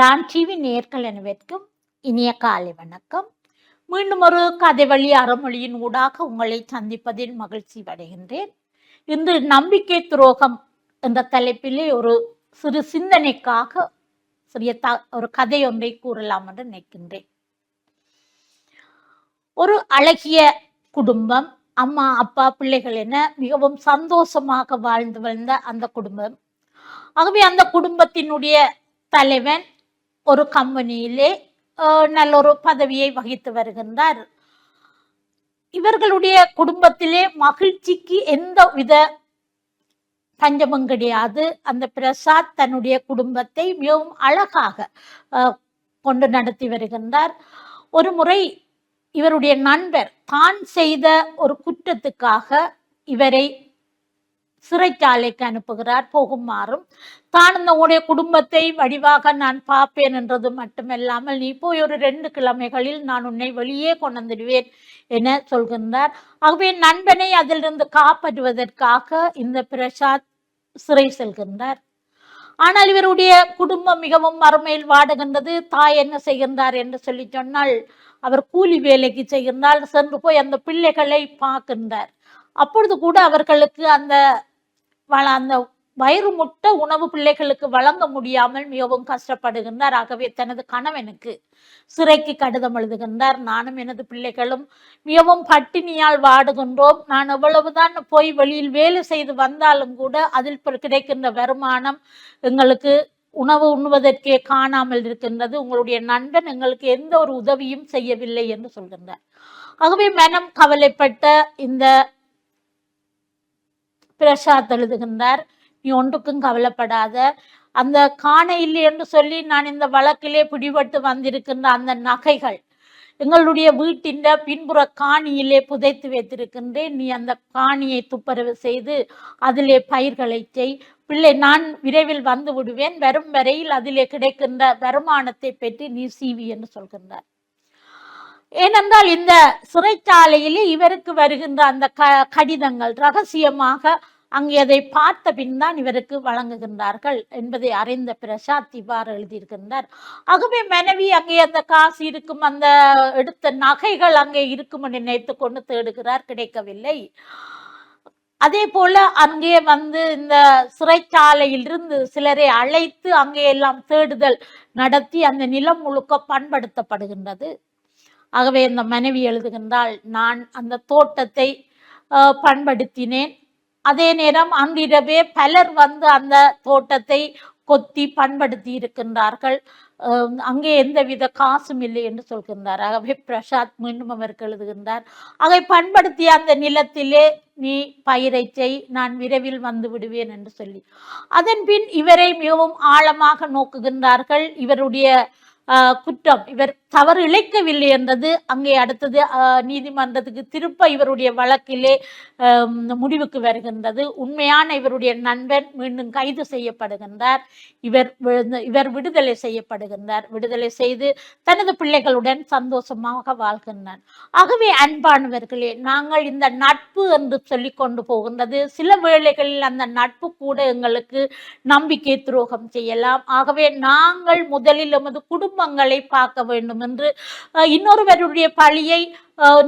Don TV நேர்கள் அனைவருக்கும் இனிய காலை வணக்கம். மீண்டும் ஒரு கதை வழி அறமொழியின் ஊடாக உங்களை சந்திப்பதில் மகிழ்ச்சி அடைகின்றேன். இன்று நம்பிக்கை துரோகம் என்ற தலைப்பிலே ஒரு சிறு சிந்தனைக்காக சிறிய த ஒரு கதை ஒன்றை கூறலாம் என்று நினைக்கின்றேன். ஒரு அழகிய குடும்பம் அம்மா அப்பா பிள்ளைகள் என மிகவும் சந்தோஷமாக வாழ்ந்து வந்த அந்த குடும்பம். ஆகவே அந்த குடும்பத்தினுடைய தலைவன் ஒரு கம்பெனியிலே நல்லொரு நல்ல ஒரு பதவியை வகித்து வருகின்றார். இவர்களுடைய குடும்பத்திலே மகிழ்ச்சிக்கு எந்த வித பஞ்சமும் கிடையாது. அந்த பிரசாத் தன்னுடைய குடும்பத்தை மிகவும் அழகாக கொண்டு நடத்தி வருகின்றார். ஒரு முறை இவருடைய நண்பர் தான் செய்த ஒரு குற்றத்துக்காக இவரை சிறைச்சாலைக்கு அனுப்புகிறார். போகுமாறும் தான் உன்னுடைய உடைய குடும்பத்தை வடிவாக நான் பார்ப்பேன் என்றது மட்டுமல்லாமல் நீ போய் ஒரு ரெண்டு கிழமைகளில் நான் உன்னை வெளியே கொண்டு வந்துடுவேன் என சொல்கின்றார். ஆகவே நண்பனை அதிலிருந்து காப்பாற்றுவதற்காக இந்த பிரசாத் சிறை செல்கின்றார். ஆனால் இவருடைய குடும்பம் மிகவும் மறுமையில் வாடுகின்றது. தாய் என்ன செய்கின்றார் என்று சொல்லி சொன்னால் அவர் கூலி வேலைக்கு செய்கின்றால் சென்று போய் அந்த பிள்ளைகளை பார்க்கின்றார். அப்பொழுது கூட அவர்களுக்கு அந்த அந்த வயிறு முட்ட உணவு பிள்ளைகளுக்கு வழங்க முடியாமல் மிகவும் கஷ்டப்படுகின்றார். ஆகவே தனது கணவனுக்கு சிறைக்கு கடிதம் எழுதுகின்றார். நானும் எனது பிள்ளைகளும் மிகவும் பட்டினியால் வாடுகின்றோம். நான் எவ்வளவுதான் போய் வெளியில் வேலை செய்து வந்தாலும் கூட அதில் கிடைக்கின்ற வருமானம் எங்களுக்கு உணவு உண்ணுவதற்கே காணாமல் இருக்கின்றது. உங்களுடைய நண்பன் எங்களுக்கு எந்த ஒரு உதவியும் செய்யவில்லை என்று சொல்கின்றார். ஆகவே மனம் கவலைப்பட்ட இந்த பிரசாத் எழுதுகின்றார். நீ ஒன்றுக்கும் கவலைப்படாத. அந்த காண இல்லை என்று சொல்லி நான் இந்த வழக்கிலே பிடிபட்டு வந்திருக்கின்ற அந்த நகைகள் எங்களுடைய வீட்டின் பின்புற காணியிலே புதைத்து வைத்திருக்கின்றேன். நீ அந்த காணியை துப்பரவு செய்து அதிலே பயிர்களை செய். பிள்ளை நான் விரைவில் வந்து விடுவேன். வரும் வரையில் அதிலே கிடைக்கின்ற வருமானத்தை பெற்று நீ சீவி என்று சொல்கின்றார். ஏனென்றால் இந்த சிறைச்சாலையிலே இவருக்கு வருகின்ற அந்த க கடிதங்கள் ரகசியமாக அங்கே அதை பார்த்த பின் தான் இவருக்கு வழங்குகின்றார்கள் என்பதை அறிந்த பிரசாத் இவ்வாறு எழுதியிருக்கின்றார். ஆகவே மனைவி அங்கே அந்த காசு இருக்கும் அந்த எடுத்த நகைகள் அங்கே இருக்கும் என்று நினைத்து கொண்டு தேடுகிறார் கிடைக்கவில்லை. அதே போல அங்கே வந்து இந்த சிறைச்சாலையில் இருந்து சிலரை அழைத்து அங்கே எல்லாம் தேடுதல் நடத்தி அந்த நிலம் முழுக்க பண்படுத்தப்படுகின்றது. ஆகவே இந்த மனைவி எழுதுகின்றாள் நான் அந்த தோட்டத்தை பண்படுத்தினேன். அதே நேரம் அன்றிரவே பலர் வந்து அந்த தோட்டத்தை கொத்தி பண்படுத்தி இருக்கின்றார்கள். அங்கே எந்தவித காசும் இல்லை என்று சொல்கின்றார். ஆகவே பிரசாத் மீண்டும் அவருக்கு எழுதுகின்றார் அதை பண்படுத்திய அந்த நிலத்திலே நீ பயிரை செய் நான் விரைவில் வந்து விடுவேன் என்று சொல்லி. அதன் பின் இவரை மிகவும் ஆழமாக நோக்குகின்றார்கள். இவருடைய குற்றம். இவர் தவறு இழைக்கவில்லை என்றது அங்கே அடுத்தது நீதிமன்றத்துக்கு திருப்ப இவருடைய வழக்கிலே முடிவுக்கு வருகின்றது. உண்மையான இவருடைய நண்பன் மீண்டும் கைது செய்யப்படுகின்றார். இவர் இவர் விடுதலை செய்யப்படுகின்றார். விடுதலை செய்து தனது பிள்ளைகளுடன் சந்தோஷமாக வாழ்கின்றார். ஆகவே அன்பானவர்களே நாங்கள் இந்த நட்பு என்று சொல்லி கொண்டு போகின்றது. சில வேளைகளில் அந்த நட்பு கூட எங்களுக்கு நம்பிக்கை துரோகம் செய்யலாம். ஆகவே நாங்கள் முதலில் எமது குடும்பங்களை பார்க்க வேண்டும் என்று இன்னொருவருடைய பழியை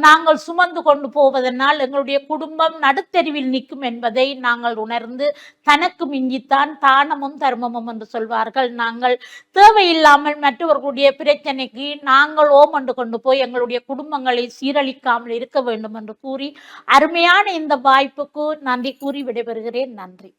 நாங்கள் சுமந்து கொண்டு போவதனால் எங்களுடைய குடும்பம் நடுத்தெருவில் நிற்கும் என்பதை நாங்கள் உணர்ந்து தனக்கு மிஞ்சித்தான் தானமும் தர்மமும் என்று சொல்வார்கள். நாங்கள் தேவையில்லாமல் மற்றவர்களுடைய பிரச்சனைக்கு நாங்கள் ஓமண்டு கொண்டு போய் எங்களுடைய குடும்பங்களை சீரழிக்காமல் இருக்க வேண்டும் என்று கூறி அருமையான இந்த வாய்ப்புக்கு நன்றி கூறி விடைபெறுகிறேன். நன்றி.